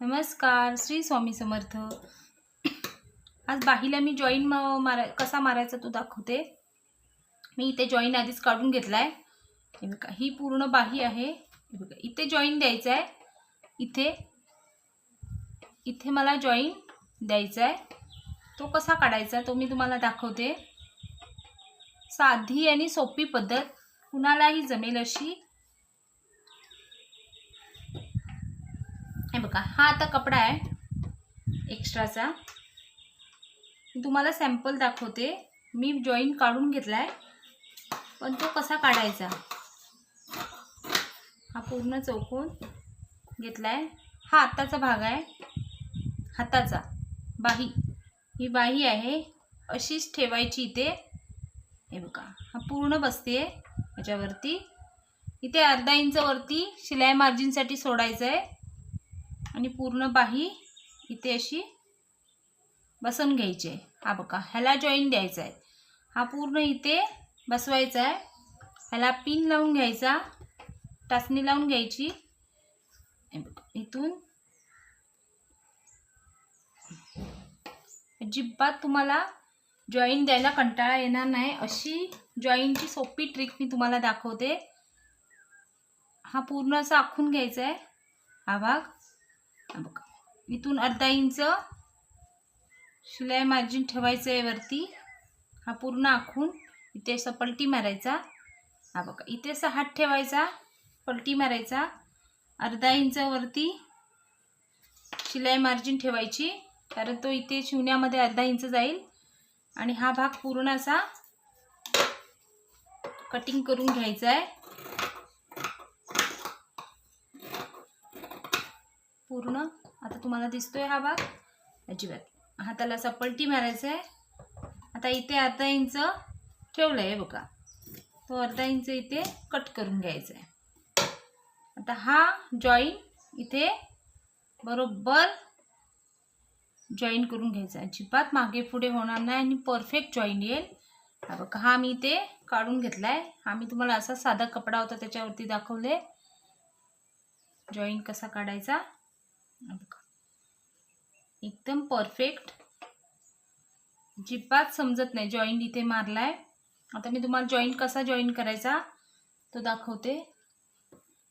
नमस्कार श्री स्वामी समर्थ. आज बाहीला मी जॉईन मारा कसा मारायचा तो दाखवते. मी इथे जॉईन आधीच काढून घेतला आहे बघा ही पूर्ण बाही आहे. बघा इथे जॉईन द्यायचं आहे इथे इथे मला जॉईन द्यायचा आहे तो कसा काढायचा तो मी तुम्हाला दाखवते. साधी आणि सोपी पद्धत कुणालाही जमेल अशी हे बघा. हा आता कपडा आहे. एक्स्ट्राचा मी तुम्हाला सॅम्पल दाखवते. मी जॉईन काढून घेतला आहे पण तो कसा काढायचा? हा पूर्ण चौकोन घेतला आहे हा हाताचा भाग आहे. हाताचा. बाही. ही बाही आहे. अशीच ठेवायची इथे. हे बघा. हा पूर्ण बसते याच्यावरती. इथे अर्धा इंच वरती शिलाई मार्जिनसाठी सोडायचं आहे आणि पूर्ण बाही इथे अशी बसवून घ्यायची आहे. हा बघा ह्याला जॉईन द्यायचा आहे. हा पूर्ण इथे बसवायचा आहे. ह्याला पिन लावून घ्यायचा. टाचणी लावून घ्यायची. इथून अजिबात तुम्हाला जॉईन द्यायला कंटाळा येणार नाही. अशी जॉईनची सोपी ट्रिक मी तुम्हाला दाखवते. हा पूर्ण असा आखून घ्यायचा आहे. हा भाग. बघा. इथून अर्धा इंच शिलाई मार्जिन ठेवायचं आहे वरती. हा पूर्ण आखून इथे असं पलटी मारायचा. हा बघा. इथे असा हात ठेवायचा पलटी मारायचा. अर्धा इंच वरती शिलाई मार्जिन ठेवायची. कारण तो इथे शिवण्यामध्ये अर्धा इंच जाईल. आणि हा भाग पूर्ण असा कटिंग करून घ्यायचा आहे. पूर्ण. आता तुम्हाला दिसतोय हा भाग. अजिबात. हाताला असा पलटी मारायचा आहे आता इथे अर्धा इंच ठेवलं आहे बघा. तो अर्धा इंच इथे कट करून घ्यायचा आहे आता हा जॉईन इथे बरोबर जॉईन करून घ्यायचा. अजिबात मागे पुढे होणार नाही आणि परफेक्ट जॉईन येईल. हा बघा हा मी इथे काढून घेतला आहे हा मी तुम्हाला असा साधा कपडा होता त्याच्यावरती दाखवले जॉईन कसा काढायचा? बघा. एकदम परफेक्ट अजिबात समजत नाही. जॉईन इथे मारलाय. आता मी तुम्हाला जॉईन कसा जॉईन करायचा तो दाखवते.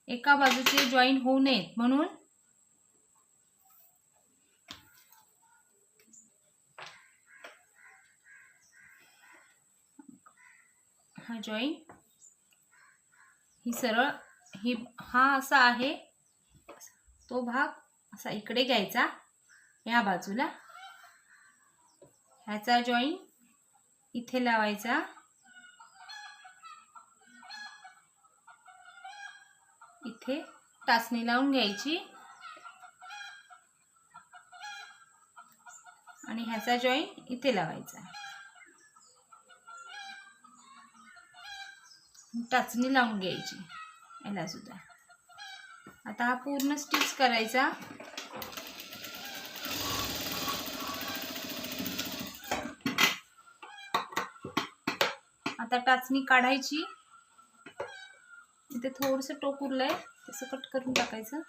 एका बाजूचे जॉईन होऊ नयेत म्हणून. हा जॉईन ही सरळ ही हा असा आहे. तो भाग असा इकडे घ्यायचा या बाजूला. ह्याचा जॉईन इथे लावायचा. इथे टाचणी लावून घ्यायची. आणि ह्याचा जॉईन इथे लावायचा. टाचणी लावून घ्यायची. याला सुद्धा. आता हा पूर्ण स्टिच करायचा. आता टाचणी काढायची. इथे थोडंसं टोक उरलंय तसं कट करून टाकायचं.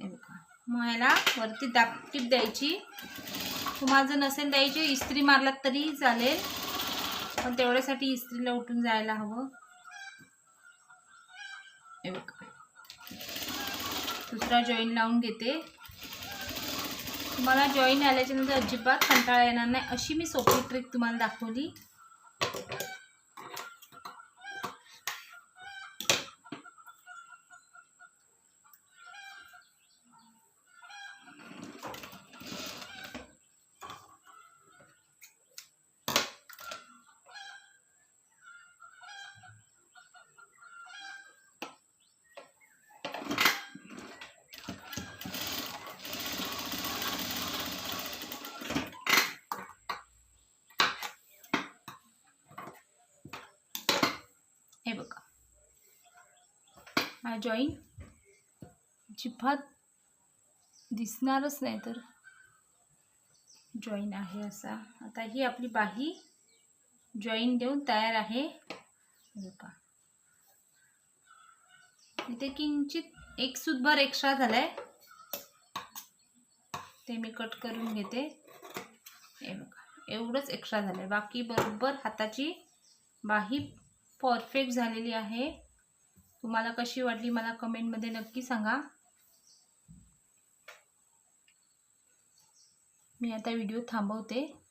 हे बघा मग याला वरती दापटीप द्यायची. तुम्हाला जर नसेल द्यायची इस्त्री मारलात तरी चालेल. पण तेवढ्यासाठी इस्त्रीला उठून जायला हवं. हे बघा. दुसरा जॉईन लावून घेते. तुम्हाला जॉईन आल्याच्यानंतर अजिबात कंटाळा येणार नाही. अशी मी सोपी ट्रिक तुम्हाला दाखवली. हे बघा. हा जॉईन जिभात दिसणारच नाही तर. जॉईन आहे असा. आता ही आपली बाही जॉईन देऊन तयार आहे. बघा. इथे किंचित एक सुतभर एक्स्ट्रा झालाय. ते मी कट करून घेते. हे बघा. एवढंच एक्स्ट्रा झालं आहे बाकी बरोबर हाताची बाही परफेक्ट झालेली आहे. तुम्हाला कशी वाटली मला कमेंटमध्ये नक्की सांगा. मी आता व्हिडिओ थांबवते.